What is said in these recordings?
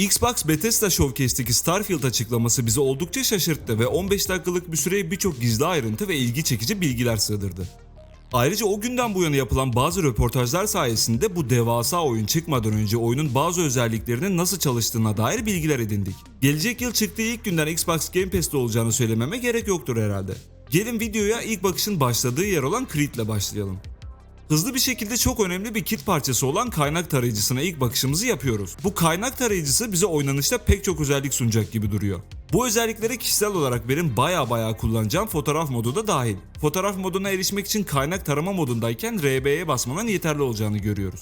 Xbox Bethesda Showcase'deki Starfield açıklaması bizi oldukça şaşırttı ve 15 dakikalık bir süreye birçok gizli ayrıntı ve ilgi çekici bilgiler sığdırdı. Ayrıca o günden bu yana yapılan bazı röportajlar sayesinde bu devasa oyun çıkmadan önce oyunun bazı özelliklerinin nasıl çalıştığına dair bilgiler edindik. Gelecek yıl çıktığı ilk günden Xbox Game Pass'te olacağını söylememe gerek yoktur herhalde. Gelin videoya ilk bakışın başladığı yer olan Creed'le başlayalım. Hızlı bir şekilde çok önemli bir kit parçası olan kaynak tarayıcısına ilk bakışımızı yapıyoruz. Bu kaynak tarayıcısı bize oynanışta pek çok özellik sunacak gibi duruyor. Bu özelliklere kişisel olarak benim baya baya kullanacağım fotoğraf modu da dahil. Fotoğraf moduna erişmek için kaynak tarama modundayken RB'ye basmanın yeterli olacağını görüyoruz.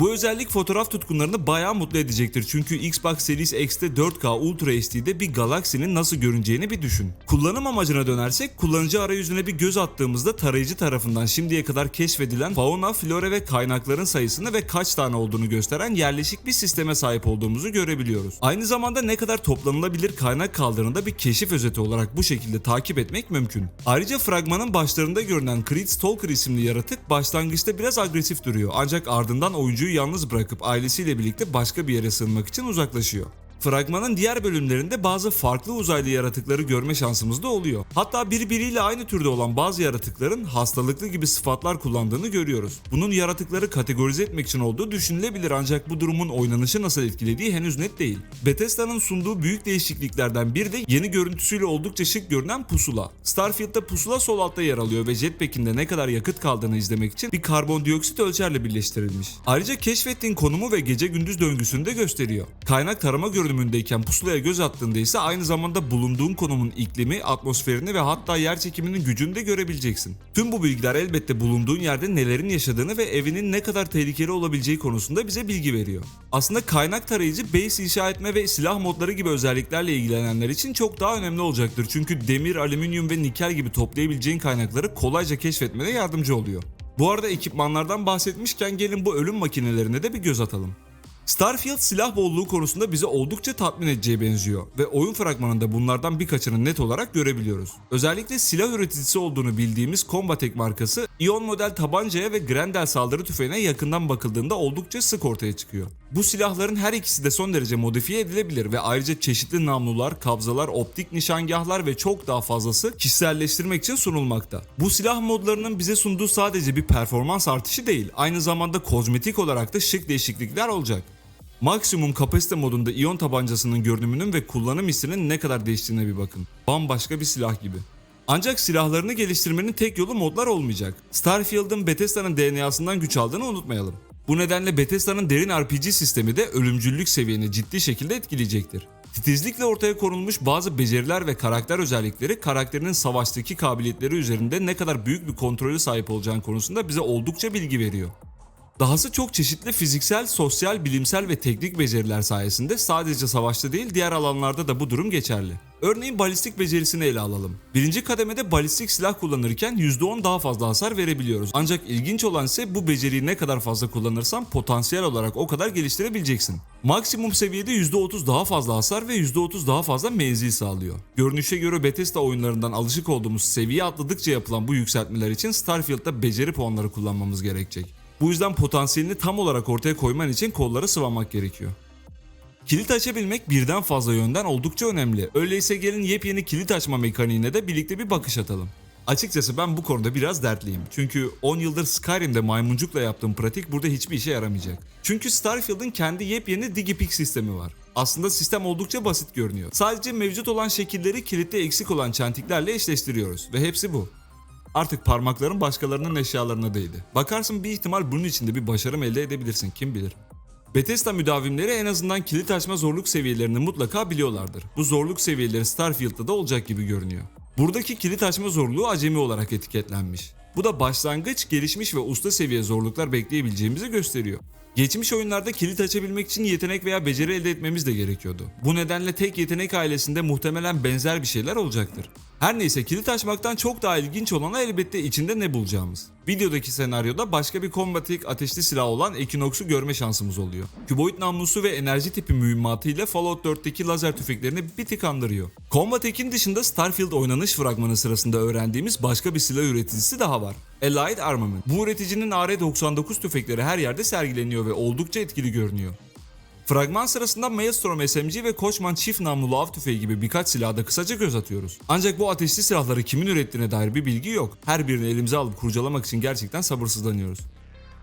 Bu özellik fotoğraf tutkunlarını bayağı mutlu edecektir çünkü Xbox Series X'te 4K Ultra HD'de bir Galaxy'nin nasıl görüneceğini bir düşün. Kullanım amacına dönersek kullanıcı arayüzüne bir göz attığımızda tarayıcı tarafından şimdiye kadar keşfedilen fauna, flora ve kaynakların sayısını ve kaç tane olduğunu gösteren yerleşik bir sisteme sahip olduğumuzu görebiliyoruz. Aynı zamanda ne kadar toplanılabilir kaynak kaldığını da bir keşif özeti olarak bu şekilde takip etmek mümkün. Ayrıca fragmanın başlarında görünen Creed Stalker isimli yaratık başlangıçta biraz agresif duruyor ancak ardından oyuncuyu yalnız bırakıp ailesiyle birlikte başka bir yere sığınmak için uzaklaşıyor. Fragmanın diğer bölümlerinde bazı farklı uzaylı yaratıkları görme şansımız da oluyor. Hatta birbiriyle aynı türde olan bazı yaratıkların hastalıklı gibi sıfatlar kullandığını görüyoruz. Bunun yaratıkları kategorize etmek için olduğu düşünülebilir ancak bu durumun oynanışı nasıl etkilediği henüz net değil. Bethesda'nın sunduğu büyük değişikliklerden biri de yeni görüntüsüyle oldukça şık görünen pusula. Starfield'da pusula sol altta yer alıyor ve jetpack'in de ne kadar yakıt kaldığını izlemek için bir karbondioksit ölçerle birleştirilmiş. Ayrıca keşfettiğin konumu ve gece gündüz döngüsünü de gösteriyor. Kaynak tarama görünümündeyken pusulaya göz attığında ise aynı zamanda bulunduğun konumun iklimi, atmosferini ve hatta yer çekiminin gücünü de görebileceksin. Tüm bu bilgiler elbette bulunduğun yerde nelerin yaşadığını ve evinin ne kadar tehlikeli olabileceği konusunda bize bilgi veriyor. Aslında kaynak tarayıcı base inşa etme ve silah modları gibi özelliklerle ilgilenenler için çok daha önemli olacaktır. Çünkü demir, alüminyum ve nikel gibi toplayabileceğin kaynakları kolayca keşfetmene yardımcı oluyor. Bu arada ekipmanlardan bahsetmişken gelin bu ölüm makinelerine de bir göz atalım. Starfield silah bolluğu konusunda bize oldukça tatmin edeceği benziyor ve oyun fragmanında bunlardan birkaçını net olarak görebiliyoruz. Özellikle silah üreticisi olduğunu bildiğimiz Combatech markası Ion model tabancaya ve Grendel saldırı tüfeğine yakından bakıldığında oldukça sık ortaya çıkıyor. Bu silahların her ikisi de son derece modifiye edilebilir ve ayrıca çeşitli namlular, kabzalar, optik nişangahlar ve çok daha fazlası kişiselleştirmek için sunulmakta. Bu silah modlarının bize sunduğu sadece bir performans artışı değil, aynı zamanda kozmetik olarak da şık değişiklikler olacak. Maksimum kapasite modunda iyon tabancasının görünümünün ve kullanım hissinin ne kadar değiştiğine bir bakın. Bambaşka bir silah gibi. Ancak silahlarını geliştirmenin tek yolu modlar olmayacak. Starfield'ın Bethesda'nın DNA'sından güç aldığını unutmayalım. Bu nedenle Bethesda'nın derin RPG sistemi de ölümcüllük seviyeni ciddi şekilde etkileyecektir. Titizlikle ortaya konulmuş bazı beceriler ve karakter özellikleri karakterinin savaştaki kabiliyetleri üzerinde ne kadar büyük bir kontrolü sahip olacağın konusunda bize oldukça bilgi veriyor. Dahası çok çeşitli fiziksel, sosyal, bilimsel ve teknik beceriler sayesinde sadece savaşta değil diğer alanlarda da bu durum geçerli. Örneğin balistik becerisini ele alalım. Birinci kademede balistik silah kullanırken %10 daha fazla hasar verebiliyoruz. Ancak ilginç olan ise bu beceriyi ne kadar fazla kullanırsan potansiyel olarak o kadar geliştirebileceksin. Maksimum seviyede %30 daha fazla hasar ve %30 daha fazla menzil sağlıyor. Görünüşe göre Bethesda oyunlarından alışık olduğumuz seviye atladıkça yapılan bu yükseltmeler için Starfield'da beceri puanları kullanmamız gerekecek. Bu yüzden potansiyelini tam olarak ortaya koyman için kolları sıvamak gerekiyor. Kilit açabilmek birden fazla yönden oldukça önemli. Öyleyse gelin yepyeni kilit açma mekaniğine de birlikte bir bakış atalım. Açıkçası ben bu konuda biraz dertliyim. Çünkü 10 yıldır Skyrim'de maymuncukla yaptığım pratik burada hiçbir işe yaramayacak. Çünkü Starfield'ın kendi yepyeni Digipick sistemi var. Aslında sistem oldukça basit görünüyor. Sadece mevcut olan şekilleri kilitte eksik olan çentiklerle eşleştiriyoruz ve hepsi bu. Artık parmakların başkalarının eşyalarına değdi. Bakarsın bir ihtimal bunun içinde bir başarım elde edebilirsin kim bilir. Bethesda müdavimleri en azından kilit açma zorluk seviyelerini mutlaka biliyorlardır. Bu zorluk seviyeleri Starfield'da da olacak gibi görünüyor. Buradaki kilit açma zorluğu acemi olarak etiketlenmiş. Bu da başlangıç, gelişmiş ve usta seviye zorluklar bekleyebileceğimizi gösteriyor. Geçmiş oyunlarda kilit açabilmek için yetenek veya beceri elde etmemiz de gerekiyordu. Bu nedenle tek yetenek ailesinde muhtemelen benzer bir şeyler olacaktır. Her neyse kilit açmaktan çok daha ilginç olanı elbette içinde ne bulacağımız. Videodaki senaryoda başka bir kombatik ateşli silah olan Equinox'u görme şansımız oluyor. Küboid namlusu ve enerji tipi mühimmatı ile Fallout 4'teki lazer tüfeklerini bir tık andırıyor. Combatek'in dışında Starfield oynanış fragmanı sırasında öğrendiğimiz başka bir silah üreticisi daha var. Allied Armament. Bu üreticinin AR-99 tüfekleri her yerde sergileniyor ve oldukça etkili görünüyor. Fragman sırasında Maelstrom SMG ve Koçman çift namlulu av tüfeği gibi birkaç silaha da kısaca göz atıyoruz. Ancak bu ateşli silahları kimin ürettiğine dair bir bilgi yok. Her birini elimize alıp kurcalamak için gerçekten sabırsızlanıyoruz.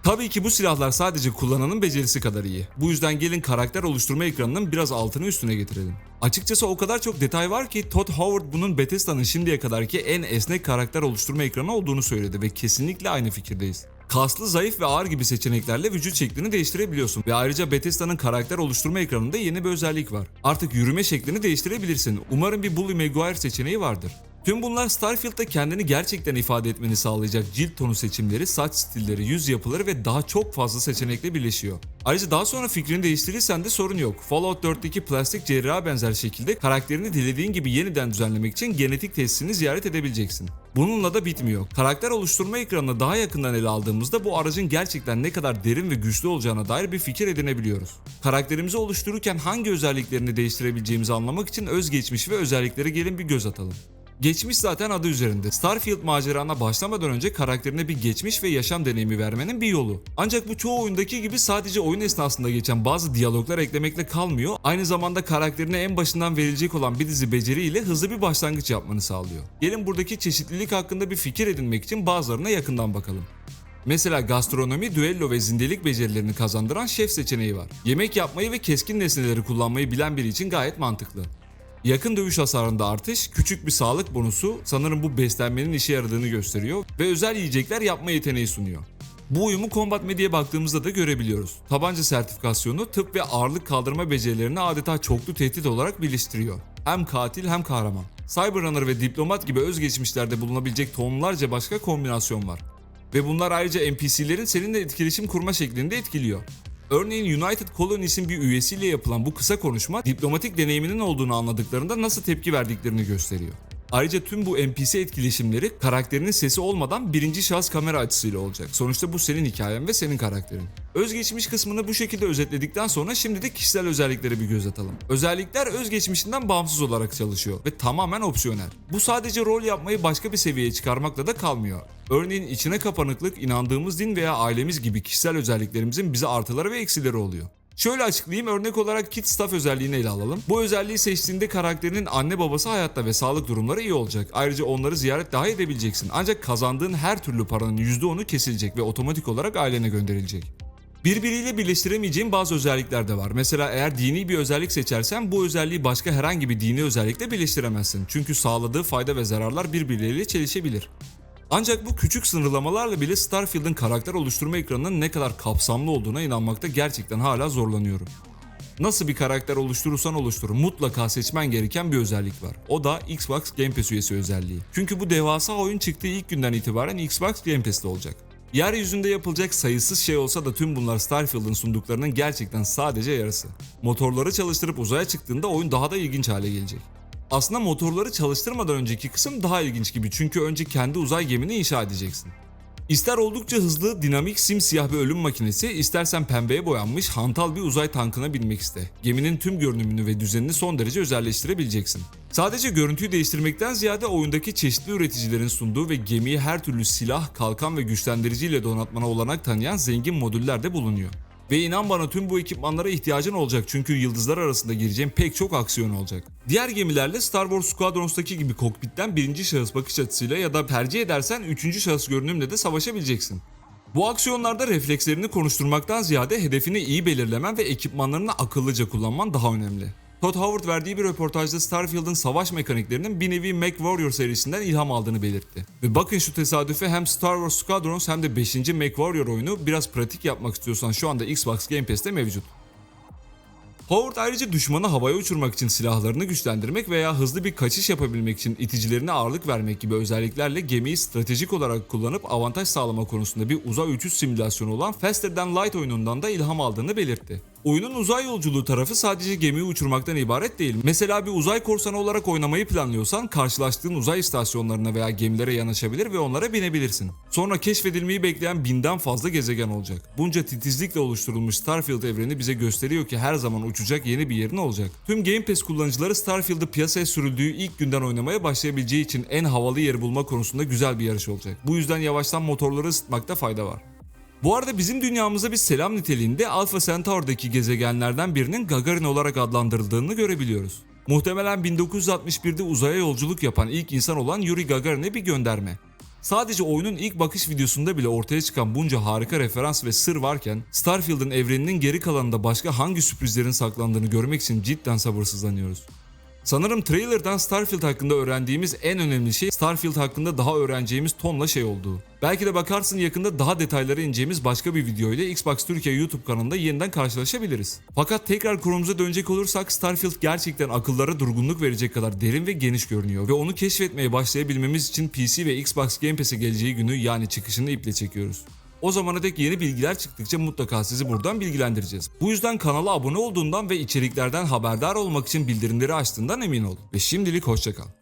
Tabii ki bu silahlar sadece kullananın becerisi kadar iyi. Bu yüzden gelin karakter oluşturma ekranının biraz altını üstüne getirelim. Açıkçası o kadar çok detay var ki Todd Howard bunun Bethesda'nın şimdiye kadarki en esnek karakter oluşturma ekranı olduğunu söyledi ve kesinlikle aynı fikirdeyiz. Kaslı, zayıf ve ağır gibi seçeneklerle vücut şeklini değiştirebiliyorsun ve ayrıca Bethesda'nın karakter oluşturma ekranında yeni bir özellik var. Artık yürüme şeklini değiştirebilirsin. Umarım bir Bully Maguire seçeneği vardır. Tüm bunlar Starfield'da kendini gerçekten ifade etmeni sağlayacak cilt tonu seçimleri, saç stilleri, yüz yapıları ve daha çok fazla seçenekle birleşiyor. Ayrıca daha sonra fikrini değiştirirsen de sorun yok. Fallout 4'teki plastik cerraha benzer şekilde karakterini dilediğin gibi yeniden düzenlemek için genetik testini ziyaret edebileceksin. Bununla da bitmiyor. Karakter oluşturma ekranını daha yakından ele aldığımızda bu aracın gerçekten ne kadar derin ve güçlü olacağına dair bir fikir edinebiliyoruz. Karakterimizi oluştururken hangi özelliklerini değiştirebileceğimizi anlamak için özgeçmiş ve özelliklere gelin bir göz atalım. Geçmiş zaten adı üzerinde. Starfield macerana başlamadan önce karakterine bir geçmiş ve yaşam deneyimi vermenin bir yolu. Ancak bu çoğu oyundaki gibi sadece oyun esnasında geçen bazı diyaloglar eklemekle kalmıyor. Aynı zamanda karakterine en başından verilecek olan bir dizi beceriyle hızlı bir başlangıç yapmanı sağlıyor. Gelin buradaki çeşitlilik hakkında bir fikir edinmek için bazılarına yakından bakalım. Mesela gastronomi, düello ve zindelik becerilerini kazandıran şef seçeneği var. Yemek yapmayı ve keskin nesneleri kullanmayı bilen biri için gayet mantıklı. Yakın dövüş hasarında artış, küçük bir sağlık bonusu sanırım bu beslenmenin işe yaradığını gösteriyor ve özel yiyecekler yapma yeteneği sunuyor. Bu uyumu Combat Media'ya baktığımızda da görebiliyoruz. Tabanca sertifikasyonu tıp ve ağırlık kaldırma becerilerini adeta çoklu tehdit olarak birleştiriyor. Hem katil hem kahraman. Cyberrunner ve diplomat gibi özgeçmişlerde bulunabilecek tonlarca başka kombinasyon var. Ve bunlar ayrıca NPC'lerin seninle etkileşim kurma şeklini de etkiliyor. Örneğin United Colonies'in bir üyesiyle yapılan bu kısa konuşma diplomatik deneyiminin olduğunu anladıklarında nasıl tepki verdiklerini gösteriyor. Ayrıca tüm bu NPC etkileşimleri karakterinin sesi olmadan birinci şahıs kamera açısıyla olacak. Sonuçta bu senin hikayen ve senin karakterin. Özgeçmiş kısmını bu şekilde özetledikten sonra şimdi de kişisel özelliklere bir göz atalım. Özellikler özgeçmişinden bağımsız olarak çalışıyor ve tamamen opsiyonel. Bu sadece rol yapmayı başka bir seviyeye çıkarmakla da kalmıyor. Örneğin içine kapanıklık, inandığımız din veya ailemiz gibi kişisel özelliklerimizin bize artıları ve eksileri oluyor. Şöyle açıklayayım örnek olarak Kit Staff özelliğini ele alalım. Bu özelliği seçtiğinde karakterinin anne babası hayatta ve sağlık durumları iyi olacak. Ayrıca onları ziyaret daha edebileceksin. Ancak kazandığın her türlü paranın %10'u kesilecek ve otomatik olarak ailene gönderilecek. Birbiriyle birleştiremeyeceğin bazı özellikler de var. Mesela eğer dini bir özellik seçersen bu özelliği başka herhangi bir dini özellikle birleştiremezsin. Çünkü sağladığı fayda ve zararlar birbirleriyle çelişebilir. Ancak bu küçük sınırlamalarla bile Starfield'ın karakter oluşturma ekranının ne kadar kapsamlı olduğuna inanmakta gerçekten hala zorlanıyorum. Nasıl bir karakter oluşturursan oluştur mutlaka seçmen gereken bir özellik var. O da Xbox Game Pass üyesi özelliği. Çünkü bu devasa oyun çıktığı ilk günden itibaren Xbox Game Pass'te olacak. Yeryüzünde yapılacak sayısız şey olsa da tüm bunlar Starfield'ın sunduklarının gerçekten sadece yarısı. Motorları çalıştırıp uzaya çıktığında oyun daha da ilginç hale gelecek. Aslında motorları çalıştırmadan önceki kısım daha ilginç gibi çünkü önce kendi uzay gemini inşa edeceksin. İster oldukça hızlı, dinamik, simsiyah bir ölüm makinesi, istersen pembeye boyanmış hantal bir uzay tankına binmek iste. Geminin tüm görünümünü ve düzenini son derece özelleştirebileceksin. Sadece görüntüyü değiştirmekten ziyade oyundaki çeşitli üreticilerin sunduğu ve gemiyi her türlü silah, kalkan ve güçlendiriciyle donatmana olanak tanıyan zengin modüller de bulunuyor. Ve inan bana tüm bu ekipmanlara ihtiyacın olacak çünkü yıldızlar arasında gireceğin pek çok aksiyon olacak. Diğer gemilerle Star Wars Squadrons'taki gibi kokpitten birinci şahıs bakış açısıyla ya da tercih edersen üçüncü şahıs görünümle de savaşabileceksin. Bu aksiyonlarda reflekslerini konuşturmaktan ziyade hedefini iyi belirlemen ve ekipmanlarını akıllıca kullanman daha önemli. Todd Howard verdiği bir röportajda Starfield'ın savaş mekaniklerinin bir nevi MechWarrior serisinden ilham aldığını belirtti. Ve bakın şu tesadüfe hem Star Wars Squadrons hem de 5. MechWarrior oyunu biraz pratik yapmak istiyorsan şu anda Xbox Game Pass'te mevcut. Howard ayrıca düşmanı havaya uçurmak için silahlarını güçlendirmek veya hızlı bir kaçış yapabilmek için iticilerine ağırlık vermek gibi özelliklerle gemiyi stratejik olarak kullanıp avantaj sağlama konusunda bir uzay uçuş simülasyonu olan Faster Than Light oyunundan da ilham aldığını belirtti. Oyunun uzay yolculuğu tarafı sadece gemiyi uçurmaktan ibaret değil. Mesela bir uzay korsanı olarak oynamayı planlıyorsan karşılaştığın uzay istasyonlarına veya gemilere yanaşabilir ve onlara binebilirsin. Sonra keşfedilmeyi bekleyen binden fazla gezegen olacak. Bunca titizlikle oluşturulmuş Starfield evreni bize gösteriyor ki her zaman uçacak yeni bir yerin olacak. Tüm Game Pass kullanıcıları Starfield'ı piyasaya sürüldüğü ilk günden oynamaya başlayabileceği için en havalı yeri bulma konusunda güzel bir yarış olacak. Bu yüzden yavaştan motorları ısıtmakta fayda var. Bu arada bizim dünyamıza bir selam niteliğinde Alpha Centauri'deki gezegenlerden birinin Gagarin olarak adlandırıldığını görebiliyoruz. Muhtemelen 1961'de uzaya yolculuk yapan ilk insan olan Yuri Gagarin'e bir gönderme. Sadece oyunun ilk bakış videosunda bile ortaya çıkan bunca harika referans ve sır varken Starfield'ın evreninin geri kalanında başka hangi sürprizlerin saklandığını görmek için cidden sabırsızlanıyoruz. Sanırım trailerdan Starfield hakkında öğrendiğimiz en önemli şey Starfield hakkında daha öğreneceğimiz tonla şey olduğu. Belki de bakarsın yakında daha detaylara ineceğimiz başka bir video ile Xbox Türkiye YouTube kanalında yeniden karşılaşabiliriz. Fakat tekrar konumuza dönecek olursak Starfield gerçekten akıllara durgunluk verecek kadar derin ve geniş görünüyor ve onu keşfetmeye başlayabilmemiz için PC ve Xbox Game Pass'e geleceği günü yani çıkışını iple çekiyoruz. O zamana dek yeni bilgiler çıktıkça mutlaka sizi buradan bilgilendireceğiz. Bu yüzden kanala abone olduğundan ve içeriklerden haberdar olmak için bildirimleri açtığından emin ol. Ve şimdilik hoşçakal.